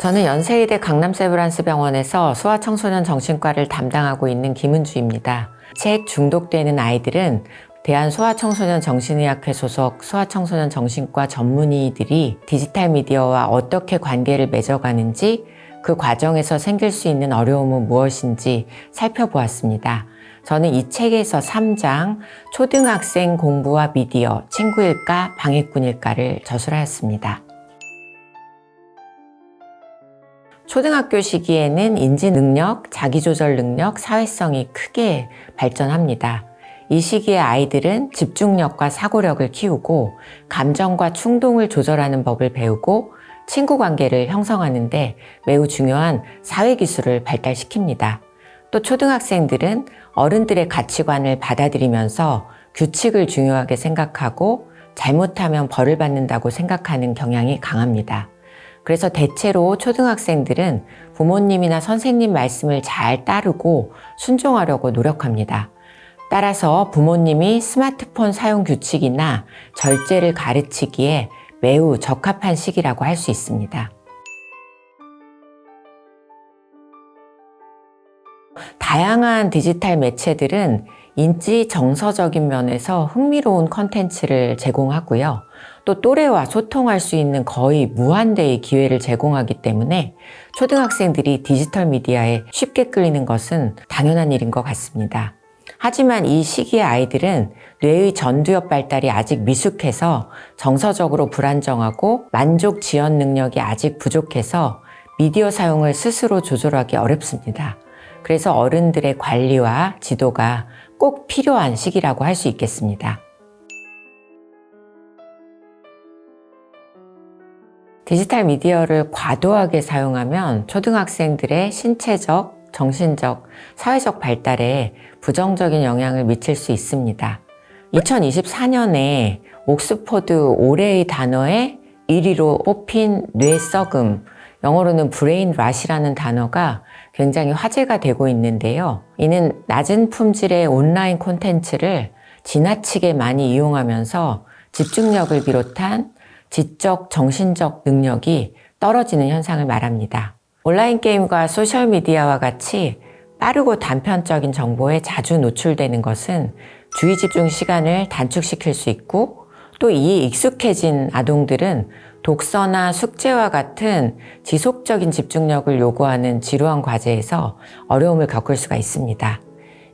저는 연세의대 강남세브란스 병원에서 소아청소년 정신과를 담당하고 있는 김은주입니다. 책 중독되는 아이들은 대한소아청소년 정신의학회 소속 소아청소년 정신과 전문의들이 디지털 미디어와 어떻게 관계를 맺어가는지 그 과정에서 생길 수 있는 어려움은 무엇인지 살펴보았습니다. 저는 이 책에서 3장 초등학생 공부와 미디어, 친구일까, 방해꾼일까를 저술하였습니다. 초등학교 시기에는 인지 능력, 자기조절 능력, 사회성이 크게 발전합니다. 이 시기에 아이들은 집중력과 사고력을 키우고 감정과 충동을 조절하는 법을 배우고 친구 관계를 형성하는데 매우 중요한 사회 기술을 발달시킵니다. 또 초등학생들은 어른들의 가치관을 받아들이면서 규칙을 중요하게 생각하고 잘못하면 벌을 받는다고 생각하는 경향이 강합니다. 그래서 대체로 초등학생들은 부모님이나 선생님 말씀을 잘 따르고 순종하려고 노력합니다. 따라서 부모님이 스마트폰 사용 규칙이나 절제를 가르치기에 매우 적합한 시기라고 할 수 있습니다. 다양한 디지털 매체들은 인지 정서적인 면에서 흥미로운 컨텐츠를 제공하고요. 또 또래와 소통할 수 있는 거의 무한대의 기회를 제공하기 때문에 초등학생들이 디지털 미디어에 쉽게 끌리는 것은 당연한 일인 것 같습니다. 하지만 이 시기의 아이들은 뇌의 전두엽 발달이 아직 미숙해서 정서적으로 불안정하고 만족 지연 능력이 아직 부족해서 미디어 사용을 스스로 조절하기 어렵습니다. 그래서 어른들의 관리와 지도가 꼭 필요한 시기라고 할 수 있겠습니다. 디지털 미디어를 과도하게 사용하면 초등학생들의 신체적, 정신적, 사회적 발달에 부정적인 영향을 미칠 수 있습니다. 2024년에 옥스퍼드 올해의 단어에 1위로 뽑힌 뇌 썩음, 영어로는 브레인 랏이라는 단어가 굉장히 화제가 되고 있는데요. 이는 낮은 품질의 온라인 콘텐츠를 지나치게 많이 이용하면서 집중력을 비롯한 지적, 정신적 능력이 떨어지는 현상을 말합니다. 온라인 게임과 소셜미디어와 같이 빠르고 단편적인 정보에 자주 노출되는 것은 주의 집중 시간을 단축시킬 수 있고 또 이 익숙해진 아동들은 독서나 숙제와 같은 지속적인 집중력을 요구하는 지루한 과제에서 어려움을 겪을 수가 있습니다.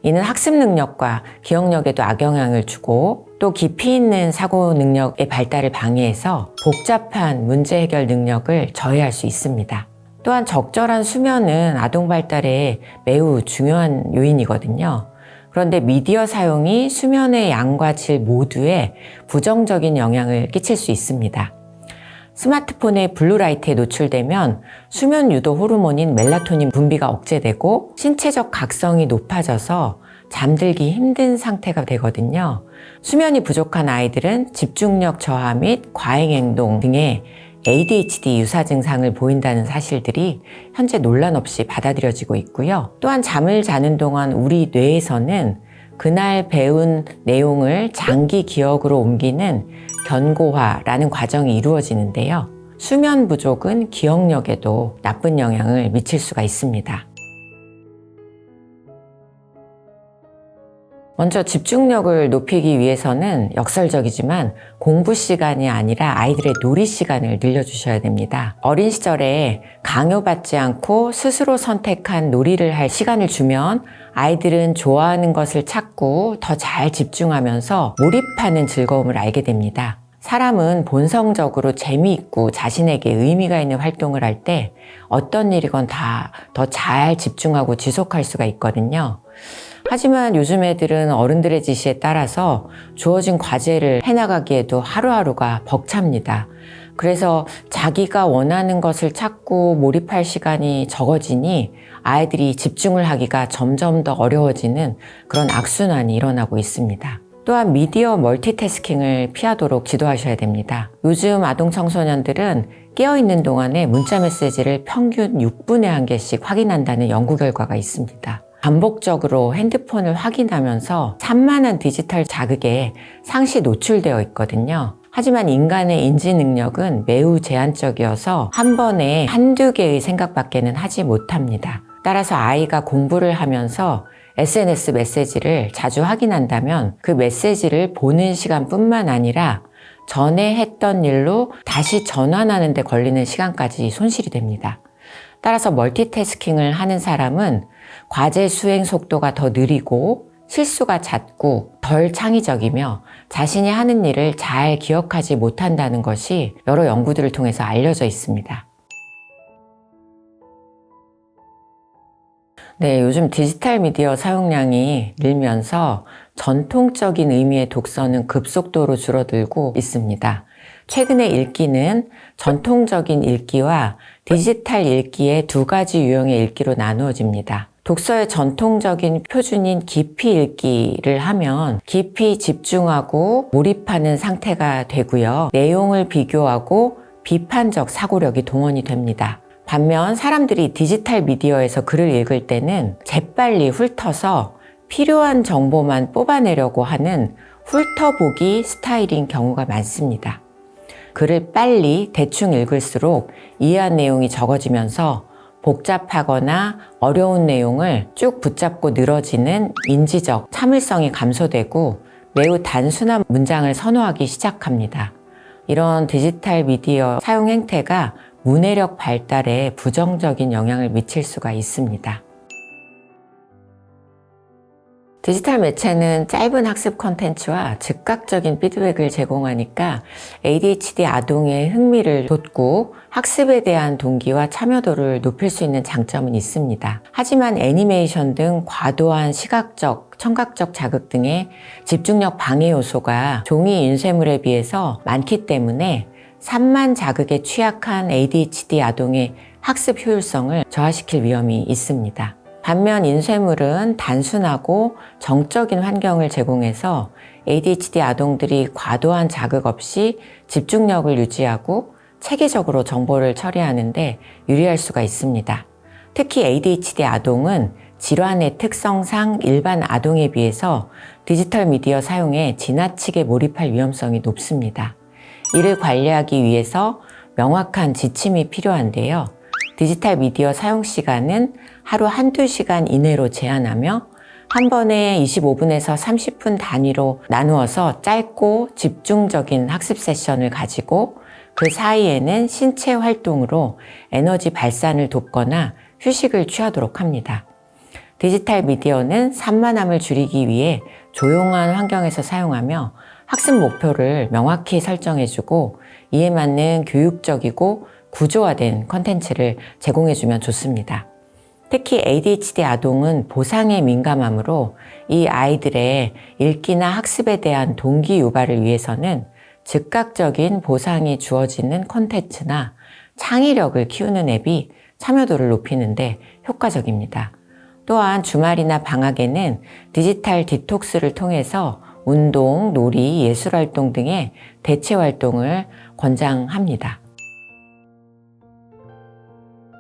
이는 학습 능력과 기억력에도 악영향을 주고 또 깊이 있는 사고 능력의 발달을 방해해서 복잡한 문제 해결 능력을 저해할 수 있습니다. 또한 적절한 수면은 아동 발달에 매우 중요한 요인이거든요. 그런데 미디어 사용이 수면의 양과 질 모두에 부정적인 영향을 끼칠 수 있습니다. 스마트폰의 블루라이트에 노출되면 수면 유도 호르몬인 멜라토닌 분비가 억제되고 신체적 각성이 높아져서 잠들기 힘든 상태가 되거든요. 수면이 부족한 아이들은 집중력 저하 및 과잉 행동 등의 ADHD 유사 증상을 보인다는 사실들이 현재 논란 없이 받아들여지고 있고요. 또한 잠을 자는 동안 우리 뇌에서는 그날 배운 내용을 장기 기억으로 옮기는 견고화라는 과정이 이루어지는데요. 수면 부족은 기억력에도 나쁜 영향을 미칠 수가 있습니다. 먼저 집중력을 높이기 위해서는 역설적이지만 공부 시간이 아니라 아이들의 놀이 시간을 늘려주셔야 됩니다. 어린 시절에 강요받지 않고 스스로 선택한 놀이를 할 시간을 주면 아이들은 좋아하는 것을 찾고 더 잘 집중하면서 몰입하는 즐거움을 알게 됩니다. 사람은 본성적으로 재미있고 자신에게 의미가 있는 활동을 할 때 어떤 일이건 다 더 잘 집중하고 지속할 수가 있거든요. 하지만 요즘 애들은 어른들의 지시에 따라서 주어진 과제를 해나가기에도 하루하루가 벅찹니다. 그래서 자기가 원하는 것을 찾고 몰입할 시간이 적어지니 아이들이 집중을 하기가 점점 더 어려워지는 그런 악순환이 일어나고 있습니다. 또한 미디어 멀티태스킹을 피하도록 지도하셔야 됩니다. 요즘 아동 청소년들은 깨어있는 동안에 문자 메시지를 평균 6분에 한 개씩 확인한다는 연구 결과가 있습니다. 반복적으로 핸드폰을 확인하면서 산만한 디지털 자극에 상시 노출되어 있거든요. 하지만 인간의 인지 능력은 매우 제한적이어서 한 번에 한두 개의 생각밖에는 하지 못합니다. 따라서 아이가 공부를 하면서 SNS 메시지를 자주 확인한다면 그 메시지를 보는 시간뿐만 아니라 전에 했던 일로 다시 전환하는 데 걸리는 시간까지 손실이 됩니다. 따라서 멀티태스킹을 하는 사람은 과제 수행 속도가 더 느리고 실수가 잦고 덜 창의적이며 자신이 하는 일을 잘 기억하지 못한다는 것이 여러 연구들을 통해서 알려져 있습니다. 네, 요즘 디지털 미디어 사용량이 늘면서 전통적인 의미의 독서는 급속도로 줄어들고 있습니다. 최근의 읽기는 전통적인 읽기와 디지털 읽기의 두 가지 유형의 읽기로 나누어집니다. 독서의 전통적인 표준인 깊이 읽기를 하면 깊이 집중하고 몰입하는 상태가 되고요. 내용을 비교하고 비판적 사고력이 동원이 됩니다. 반면 사람들이 디지털 미디어에서 글을 읽을 때는 재빨리 훑어서 필요한 정보만 뽑아내려고 하는 훑어보기 스타일인 경우가 많습니다. 글을 빨리 대충 읽을수록 이해한 내용이 적어지면서 복잡하거나 어려운 내용을 쭉 붙잡고 늘어지는 인지적 참을성이 감소되고 매우 단순한 문장을 선호하기 시작합니다. 이런 디지털 미디어 사용 행태가 문해력 발달에 부정적인 영향을 미칠 수가 있습니다. 디지털 매체는 짧은 학습 컨텐츠와 즉각적인 피드백을 제공하니까 ADHD 아동의 흥미를 돋고 학습에 대한 동기와 참여도를 높일 수 있는 장점은 있습니다. 하지만 애니메이션 등 과도한 시각적, 청각적 자극 등의 집중력 방해 요소가 종이 인쇄물에 비해서 많기 때문에 산만 자극에 취약한 ADHD 아동의 학습 효율성을 저하시킬 위험이 있습니다. 반면 인쇄물은 단순하고 정적인 환경을 제공해서 ADHD 아동들이 과도한 자극 없이 집중력을 유지하고 체계적으로 정보를 처리하는데 유리할 수가 있습니다. 특히 ADHD 아동은 질환의 특성상 일반 아동에 비해서 디지털 미디어 사용에 지나치게 몰입할 위험성이 높습니다. 이를 관리하기 위해서 명확한 지침이 필요한데요. 디지털 미디어 사용 시간은 하루 한두 시간 이내로 제한하며 한 번에 25분에서 30분 단위로 나누어서 짧고 집중적인 학습 세션을 가지고 그 사이에는 신체 활동으로 에너지 발산을 돕거나 휴식을 취하도록 합니다. 디지털 미디어는 산만함을 줄이기 위해 조용한 환경에서 사용하며 학습 목표를 명확히 설정해주고 이에 맞는 교육적이고 구조화된 컨텐츠를 제공해주면 좋습니다. 특히 ADHD 아동은 보상에 민감하므로 이 아이들의 읽기나 학습에 대한 동기 유발을 위해서는 즉각적인 보상이 주어지는 컨텐츠나 창의력을 키우는 앱이 참여도를 높이는데 효과적입니다. 또한 주말이나 방학에는 디지털 디톡스를 통해서 운동, 놀이, 예술활동 등의 대체 활동을 권장합니다.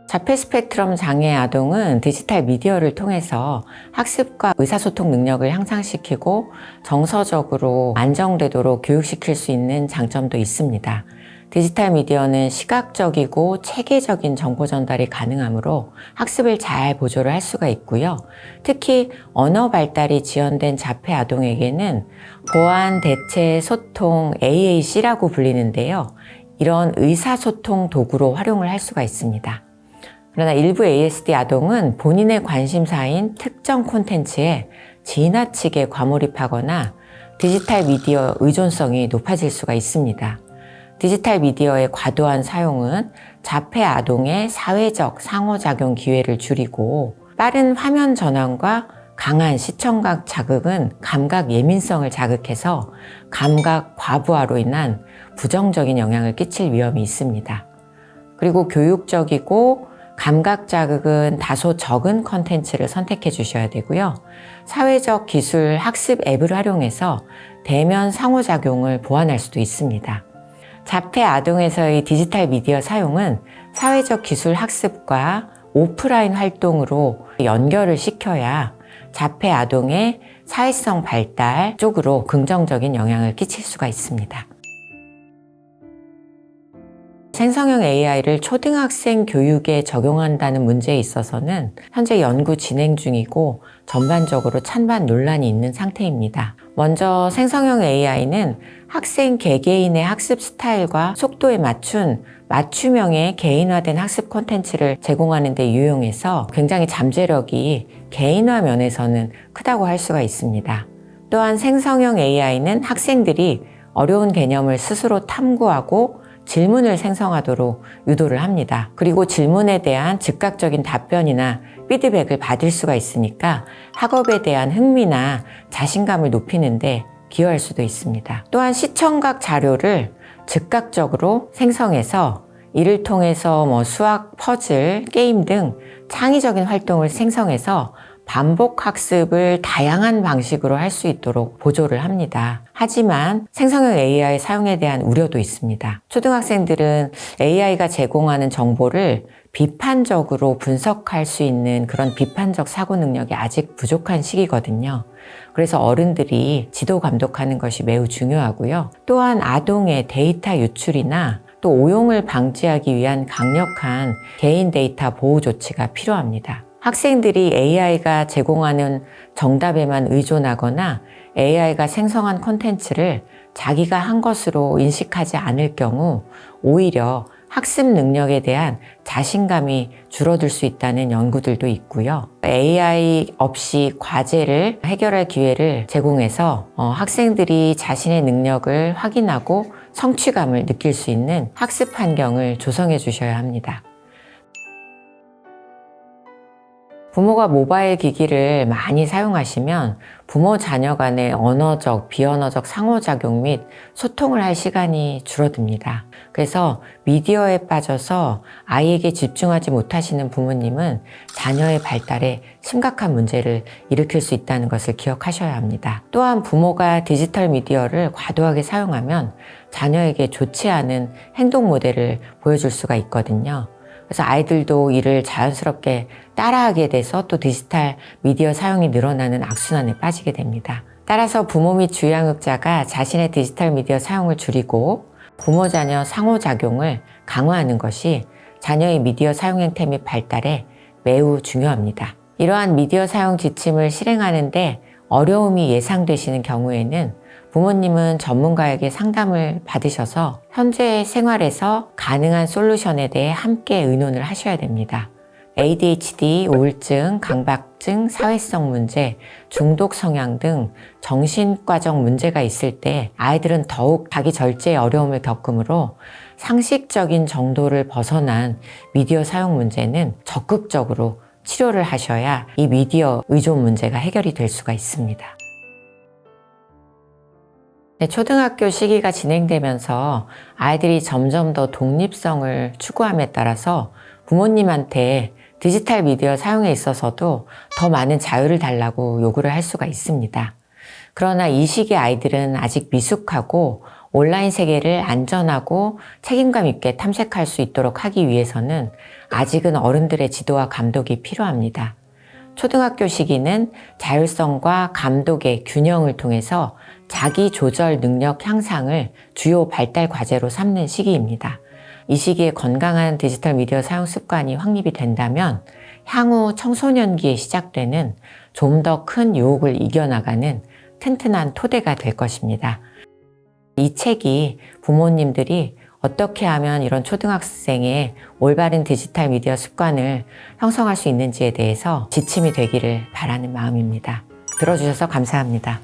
자폐 스펙트럼 장애 아동은 디지털 미디어를 통해서 학습과 의사소통 능력을 향상시키고 정서적으로 안정되도록 교육시킬 수 있는 장점도 있습니다. 디지털 미디어는 시각적이고 체계적인 정보 전달이 가능하므로 학습을 잘 보조를 할 수가 있고요. 특히 언어 발달이 지연된 자폐 아동에게는 보안 대체 소통 AAC라고 불리는데요. 이런 의사소통 도구로 활용을 할 수가 있습니다. 그러나 일부 ASD 아동은 본인의 관심사인 특정 콘텐츠에 지나치게 과몰입하거나 디지털 미디어 의존성이 높아질 수가 있습니다. 디지털 미디어의 과도한 사용은 자폐 아동의 사회적 상호작용 기회를 줄이고 빠른 화면 전환과 강한 시청각 자극은 감각 예민성을 자극해서 감각 과부하로 인한 부정적인 영향을 끼칠 위험이 있습니다. 그리고 교육적이고 감각 자극은 다소 적은 컨텐츠를 선택해 주셔야 되고요. 사회적 기술 학습 앱을 활용해서 대면 상호작용을 보완할 수도 있습니다. 자폐 아동에서의 디지털 미디어 사용은 사회적 기술 학습과 오프라인 활동으로 연결을 시켜야 자폐 아동의 사회성 발달 쪽으로 긍정적인 영향을 끼칠 수가 있습니다. 생성형 AI를 초등학생 교육에 적용한다는 문제에 있어서는 현재 연구 진행 중이고 전반적으로 찬반 논란이 있는 상태입니다. 먼저 생성형 AI는 학생 개개인의 학습 스타일과 속도에 맞춘 맞춤형의 개인화된 학습 콘텐츠를 제공하는 데 유용해서 굉장히 잠재력이 개인화 면에서는 크다고 할 수가 있습니다. 또한 생성형 AI는 학생들이 어려운 개념을 스스로 탐구하고 질문을 생성하도록 유도를 합니다. 그리고 질문에 대한 즉각적인 답변이나 피드백을 받을 수가 있으니까 학업에 대한 흥미나 자신감을 높이는데 기여할 수도 있습니다. 또한 시청각 자료를 즉각적으로 생성해서 이를 통해서 뭐 수학, 퍼즐, 게임 등 창의적인 활동을 생성해서 반복 학습을 다양한 방식으로 할 수 있도록 보조를 합니다. 하지만 생성형 AI 사용에 대한 우려도 있습니다. 초등학생들은 AI가 제공하는 정보를 비판적으로 분석할 수 있는 그런 비판적 사고 능력이 아직 부족한 시기거든요. 그래서 어른들이 지도 감독하는 것이 매우 중요하고요. 또한 아동의 데이터 유출이나 또 오용을 방지하기 위한 강력한 개인 데이터 보호 조치가 필요합니다. 학생들이 AI가 제공하는 정답에만 의존하거나 AI가 생성한 콘텐츠를 자기가 한 것으로 인식하지 않을 경우 오히려 학습 능력에 대한 자신감이 줄어들 수 있다는 연구들도 있고요. AI 없이 과제를 해결할 기회를 제공해서 어, 학생들이 자신의 능력을 확인하고 성취감을 느낄 수 있는 학습 환경을 조성해 주셔야 합니다. 부모가 모바일 기기를 많이 사용하시면 부모 자녀 간의 언어적, 비언어적 상호작용 및 소통을 할 시간이 줄어듭니다. 그래서 미디어에 빠져서 아이에게 집중하지 못하시는 부모님은 자녀의 발달에 심각한 문제를 일으킬 수 있다는 것을 기억하셔야 합니다. 또한 부모가 디지털 미디어를 과도하게 사용하면 자녀에게 좋지 않은 행동 모델을 보여줄 수가 있거든요. 그래서 아이들도 이를 자연스럽게 따라하게 돼서 또 디지털 미디어 사용이 늘어나는 악순환에 빠지게 됩니다. 따라서 부모 및 주양육자가 자신의 디지털 미디어 사용을 줄이고 부모 자녀 상호작용을 강화하는 것이 자녀의 미디어 사용 행태 및 발달에 매우 중요합니다. 이러한 미디어 사용 지침을 실행하는데 어려움이 예상되시는 경우에는 부모님은 전문가에게 상담을 받으셔서 현재 생활에서 가능한 솔루션에 대해 함께 의논을 하셔야 됩니다. ADHD, 우울증, 강박증, 사회성 문제, 중독 성향 등 정신과적 문제가 있을 때 아이들은 더욱 자기 절제에 어려움을 겪으므로 상식적인 정도를 벗어난 미디어 사용 문제는 적극적으로 치료를 하셔야 이 미디어 의존 문제가 해결이 될 수가 있습니다. 네, 초등학교 시기가 진행되면서 아이들이 점점 더 독립성을 추구함에 따라서 부모님한테 디지털 미디어 사용에 있어서도 더 많은 자유를 달라고 요구를 할 수가 있습니다. 그러나 이 시기 아이들은 아직 미숙하고 온라인 세계를 안전하고 책임감 있게 탐색할 수 있도록 하기 위해서는 아직은 어른들의 지도와 감독이 필요합니다. 초등학교 시기는 자율성과 감독의 균형을 통해서 자기 조절 능력 향상을 주요 발달 과제로 삼는 시기입니다. 이 시기에 건강한 디지털 미디어 사용 습관이 확립이 된다면 향후 청소년기에 시작되는 좀 더 큰 유혹을 이겨나가는 튼튼한 토대가 될 것입니다. 이 책이 부모님들이 어떻게 하면 이런 초등학생의 올바른 디지털 미디어 습관을 형성할 수 있는지에 대해서 지침이 되기를 바라는 마음입니다. 들어주셔서 감사합니다.